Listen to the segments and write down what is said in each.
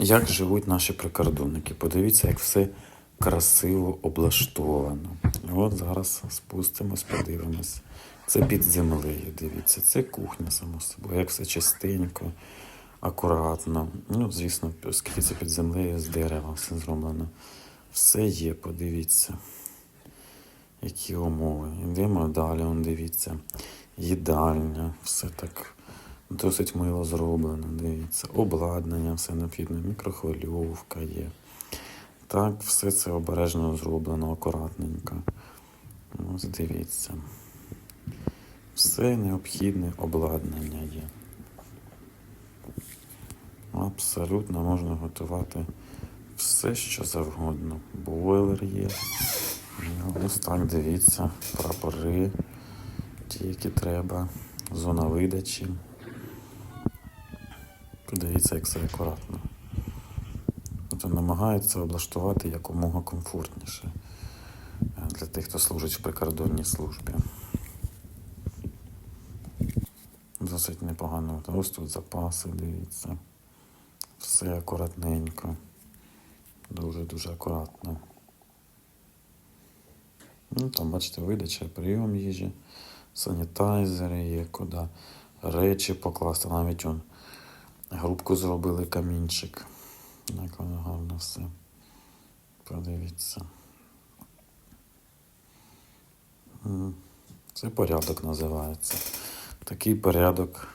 Як живуть наші прикордонники? Подивіться, як все красиво облаштовано. От зараз спустимось, подивимось. Це під землею, дивіться, це кухня, само собою, як все чистенько, акуратно. Ну, звісно, оскільки це під землею з дерева все зроблено. Все є, подивіться. Які умови. Йдемо далі, дивіться. Їдальня, все так досить мило зроблено, дивіться. Обладнання, все необхідне, мікрохвильовка є. Так, все це обережно зроблено, акуратненько. Ось дивіться. Все необхідне обладнання є. Абсолютно можна готувати все, що завгодно. Бойлер є. Ось так, дивіться, прапори, ті, які треба, зона видачі. Подивіться, як все акуратно. Тобто намагаються облаштувати якомога комфортніше е, для тих, хто служить в прикордонній службі. Досить непогано. Ось тут запаси, дивіться. Все акуратненько. Дуже-дуже акуратно. Ну, там, бачите, видача, прийом їжі, санітайзери є, куди речі покласти. Навіть он грубку зробили камінчик. Як воно гарно все. Подивіться. Це порядок називається. Такий порядок,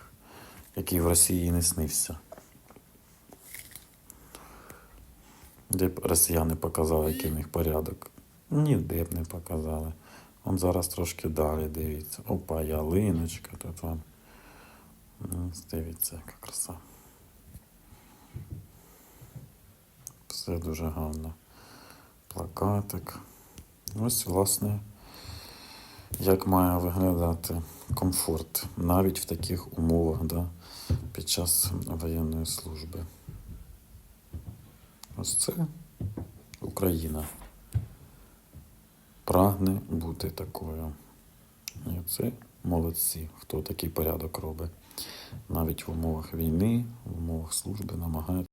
який в Росії не снився. Де б росіяни показали, який в них порядок. Ніде б не показали. Он зараз трошки далі дивіться. Опа, ялиночка тут вам. Дивіться, яка краса. Все дуже гарно. Плакатик. Ось, власне, як має виглядати комфорт навіть в таких умовах да, під час воєнної служби. Ось це Україна прагне бути такою. І це молодці, хто такий порядок робить. Навіть в умовах війни, в умовах служби намагаються.